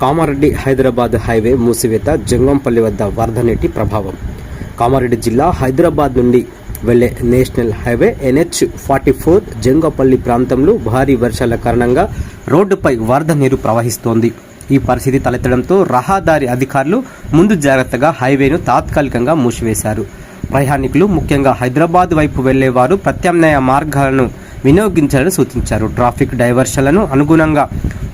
Kamareddy Hyderabad highway మూసివేత జంగంపల్లి వద్ద వరద నీటి ప్రభావం. కామారెడ్డి జిల్లా హైదరాబాద్ నుండి వెళ్ళే national highway NH forty four Jangampalli ప్రాంతంలో భారీ వర్షాల కారణంగా రోడ్డుపై వరద నీరు ప్రవహిస్తోంది. ఈ పరిస్థితి తలెత్తడంతో రహదారి అధికారులు ముందు జాగ్రత్తగా హైవేను తాత్కాలికంగా మూసివేశారు. ప్రయాణికులు ముఖ్యంగా హైదరాబాద్ వైపు వెళ్ళేవారు ప్రత్యామ్నాయ మార్గాలను వినియోగించాలని సూచించారు. ట్రాఫిక్ డైవర్షన్లను అనుగుణంగా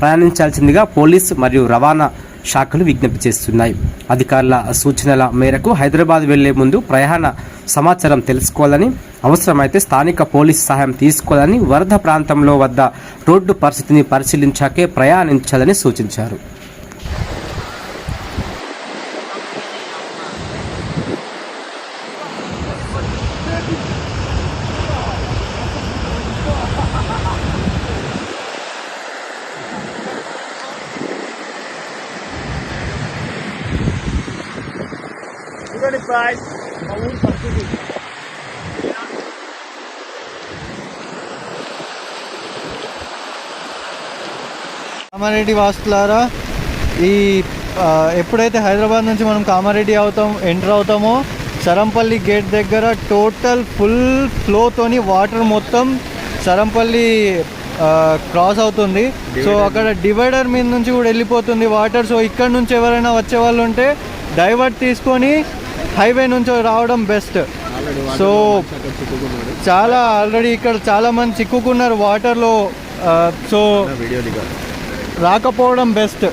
ప్రయాణించాల్సిందిగా పోలీస్ మరియు రవాణా శాఖలు విజ్ఞప్తి చేస్తున్నాయి. అధికారుల సూచనల మేరకు హైదరాబాద్ వెళ్ళే ముందు ప్రయాణ సమాచారం తెలుసుకోవాలని అవసరమైతే స్థానిక పోలీస్ సహాయం తీసుకోవాలని వరద ప్రాంతంలో వద్ద రోడ్డు పరిస్థితిని పరిశీలించాకే ప్రయాణించాలని సూచించారు. చూడండి ప్రైస్ మా ఊరు పరిస్థితి కామారెడ్డి వాసులారా ఈ ఎప్పుడైతే హైదరాబాద్ నుంచి మనం కామారెడ్డి అవుతాం ఎంటర్ అవుతామో సరంపల్లి గేట్ దగ్గర టోటల్ ఫుల్ ఫ్లోతోని వాటర్ మొత్తం సరంపల్లి క్రాస్ అవుతుంది. సో అక్కడ డివైడర్ మీద నుంచి కూడా వెళ్ళిపోతుంది వాటర్. సో ఇక్కడ నుంచి ఎవరైనా వచ్చే వాళ్ళు ఉంటే డైవర్ట్ తీసుకొని హైవే నుంచి రావడం బెస్ట్. సో చాలా ఆల్రెడీ ఇక్కడ చాలా మంది చిక్కుకున్నారు వాటర్లో సో రాకపోవడం బెస్ట్.